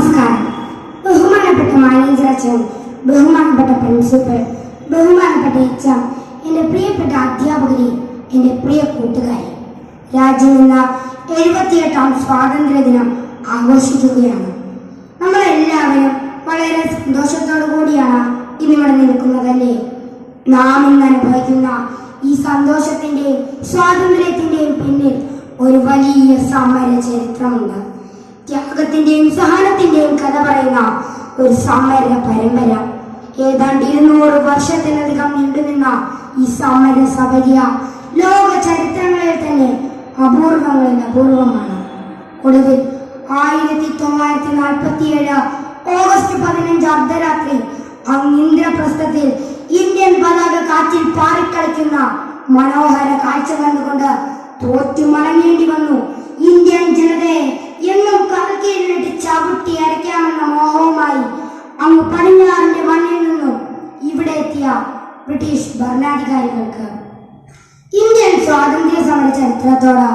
നമസ്കാരം. ബഹുമാനപ്പെട്ട മാനേജർ അച്ഛൻ ബഹുമാനപ്പെട്ട പ്രിൻസിപ്പൽ ബഹുമാനപ്പെട്ട എച്ച് എന്റെ പ്രിയപ്പെട്ട അധ്യാപകരെ എന്റെ പ്രിയ കൂട്ടുകാരെ രാജ്യം ഇന്ന് എഴുപത്തിയെട്ടാം സ്വാതന്ത്ര്യ ദിനം ആഘോഷിക്കുകയാണ്. നമ്മളെല്ലാവരും വളരെ സന്തോഷത്തോടു കൂടിയാണ് ഇന്നിവിടെ നിൽക്കുന്നതല്ലേ? നാം ഇന്ന് അനുഭവിക്കുന്ന ഈ സന്തോഷത്തിന്റെയും സ്വാതന്ത്ര്യത്തിന്റെയും പിന്നിൽ ഒരു വലിയ സമര ചരിത്രമുണ്ട് ത്യാഗത്തിന്റെയും സഹനത്തിന്റെയും കഥ പറയുന്ന ഒരു സമര പരമ്പര. ഏതാണ്ട് ഇരുന്നൂറ് വർഷത്തിലധികം നീണ്ടുനിന്ന ഈ സമര സബരിയ ലോക ചരിത്രങ്ങളിൽ തന്നെ അപൂർവങ്ങളിൽ അപൂർവമാണ്. ഒടുവിൽ ആയിരത്തി തൊള്ളായിരത്തി നാൽപ്പത്തി ഏഴ് ഓഗസ്റ്റ് പതിനഞ്ച് അർദ്ധരാത്രി അങ്ങ് ഇന്ദ്രപ്രസ്ഥത്തിൽ ഇന്ത്യൻ പതാക കാറ്റിൽ പാറിക്കളിക്കുന്ന മനോഹര കാഴ്ച കണ്ടുകൊണ്ട് തോറ്റു മടങ്ങേണ്ടി വന്നു. ഇന്ത്യൻ ഭരണാധികാരികൾക്ക് ഇന്ത്യൻ സ്വാതന്ത്ര്യ സമര ചരിത്രത്തോട്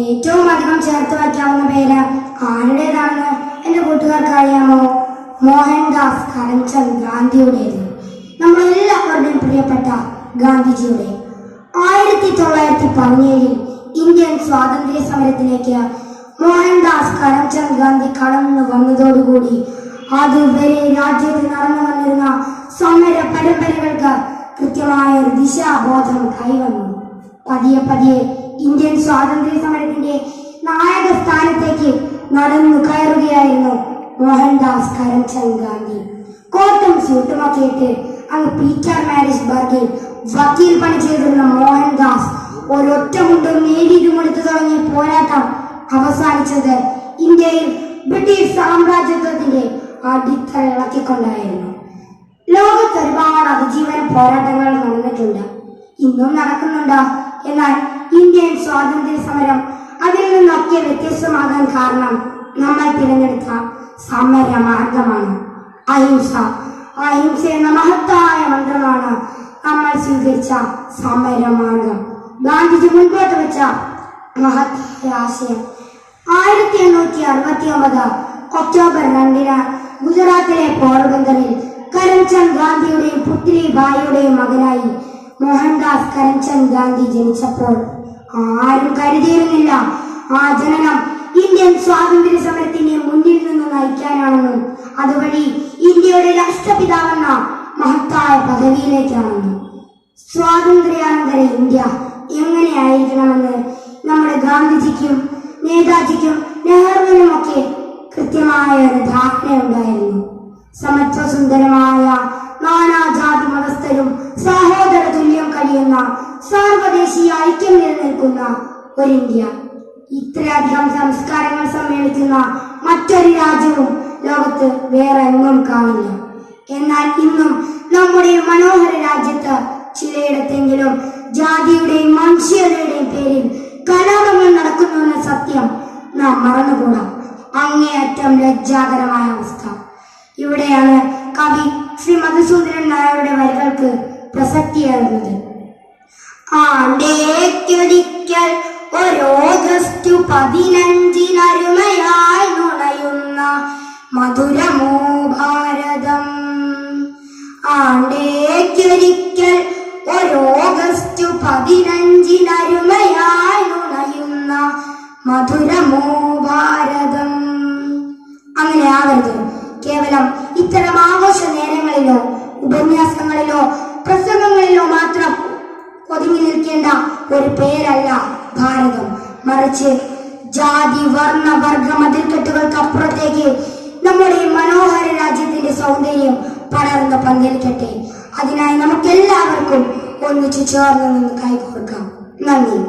ഏറ്റവും അധികം ചേർത്ത് വയ്ക്കാവുന്ന പേര് ആരുടേതാണ് എന്റെ കൂട്ടുകാർക്ക് അറിയാമോ? മോഹൻദാസ് കരംചന്ദ് ഗാന്ധിയുടേത്. നമ്മൾ എല്ലാവരുടെയും പ്രിയപ്പെട്ട ഗാന്ധിജിയുടെ ആയിരത്തി തൊള്ളായിരത്തി പതിനേഴിൽ ഇന്ത്യൻ സ്വാതന്ത്ര്യ സമരത്തിലേക്ക് മോഹൻദാസ് കരംചന്ദ് ഗാന്ധി കടന്നു വന്നതോടുകൂടി അതുവരെ രാജ്യത്ത് നടന്നു വന്നിരുന്ന സമര പരമ്പരകൾക്ക് കൃത്യമായ ഒരു ദിശാബോധം കൈവന്നു. പതിയെ പതിയെ ഇന്ത്യൻ സ്വാതന്ത്ര്യ സമരത്തിന്റെ നായക സ്ഥാനത്തേക്ക് നടന്നു കയറുകയായിരുന്നു മോഹൻദാസ് കരംചന്ദ് ഗാന്ധി. കോട്ടും സ്യൂട്ടുമൊക്കെ ഇട്ട് അങ്ങ് പീറ്റർ മാരിസ് ബർഗിൽ വക്കീൽ പണി ചെയ്തിരുന്ന മോഹൻദാസ് ഒരൊറ്റ മുണ്ടും നേരിയതും എടുത്തു തുടങ്ങിയ പോരാട്ടം അവസാനിച്ചത് ഇന്ത്യയിൽ ബ്രിട്ടീഷ് സാമ്രാജ്യത്വത്തിന്റെ അടിത്തറ ഇളക്കിക്കൊണ്ടായിരുന്നു. ലോകത്ത് പോരാട്ടങ്ങൾ നടന്നിട്ടുണ്ട്. ഇന്നും നടക്കുന്നുണ്ട്? എന്നാൽ ഇന്ത്യൻ സ്വാതന്ത്ര്യ സമരം അതിൽ നിന്നൊക്കെ വ്യത്യസ്തമാകാൻ കാരണം നമ്മൾ തിരഞ്ഞെടുത്ത സമര മാർഗമാണ്. അഹിംസ. അഹിംസ എന്ന മഹത്തായ മന്ത്രമാണ് നമ്മൾ സ്വീകരിച്ച സമര മാർഗം. ഗാന്ധിജി മുൻപോട്ട് വെച്ച മഹത്തായ ആശയം. ആയിരത്തി എണ്ണൂറ്റി അറുപത്തി ഒമ്പത് ഒക്ടോബർ രണ്ടിന് ഗുജറാത്തിലെ പോർബന്തറിൽ കരംചന്ദ് ഗാന്ധിയുടെ പുത്രി ഭായിയുടെയും മകനായി മോഹൻദാസ് കരംചന്ദ് ഗാന്ധി ജനിച്ചപ്പോൾ ആരും കരുതിയിരുന്നില്ല. ആ ജനനം ഇന്ത്യൻ സ്വാതന്ത്ര്യ സമരത്തിന്റെ മുന്നിൽ നിന്ന് നയിക്കാനാണെന്നും അതുവഴി ഇന്ത്യയുടെ രാഷ്ട്രപിതാവെന്ന മഹത്തായ പദവിയിലേക്കാണെന്നും. സ്വാതന്ത്ര്യാനന്തര ഇന്ത്യ എങ്ങനെയായിരിക്കണമെന്ന് നമ്മുടെ ഗാന്ധിജിക്കും നേതാജിക്കും നെഹ്റുവിനുമൊക്കെ കൃത്യമായ ഒരു ധാരണയുണ്ടായിരുന്നു. സമത്വസുന്ദരമായ നാനാജാതി മതസ്ഥരും സഹോദര തുല്യം കഴിയുന്ന സാർവദേശീയ ഐക്യം നിലനിൽക്കുന്ന ഒരു ഇന്ത്യ. ഇത്രയധികം സംസ്കാരങ്ങൾ സമ്മേളിക്കുന്ന മറ്റൊരു രാജ്യവും ലോകത്ത് വേറെ എങ്ങും കാണില്ല. എന്നാൽ ഇന്നും നമ്മുടെ മനോഹര രാജ്യത്ത് ചിലയിടത്തെങ്കിലും ജാതിയുടെയും മനുഷ്യരുടെയും പേരിൽ കലാപങ്ങൾ നടക്കുന്നുവെന്ന സത്യം നാം മറന്നുകൂടാം. അങ്ങേയറ്റം ലജ്ജാകരമായ അവസ്ഥ. ഇവിടെയാണ് കവി ശ്രീ മധുസൂദനൻ നായരുടെ വരികൾക്ക് പ്രസക്തിയാകുന്നത് ആണ്ടേക്കൊരിക്കൽ ഒരു ഓഗസ്റ്റ് കേവലം ഇത്തരം ആഘോഷ നേരങ്ങളിലോ ഉപന്യാസങ്ങളിലോ പ്രസംഗങ്ങളിലോ മാത്രം ഒതുങ്ങി നിൽക്കേണ്ട ഒരു പേരല്ല ഭാരതം. മറിച്ച് ജാതി വർണ വർഗ മതിൽക്കെട്ടുകൾക്ക് അപ്പുറത്തേക്ക് നമ്മുടെ ഈ മനോഹര രാജ്യത്തിന്റെ സൗന്ദര്യം പടർന്ന് പന്തലിക്കട്ടെ. അതിനായി നമുക്ക് എല്ലാവർക്കും ഒന്നിച്ചു ചേർന്ന് നിന്ന് കൈകോർക്കാം നന്ദി.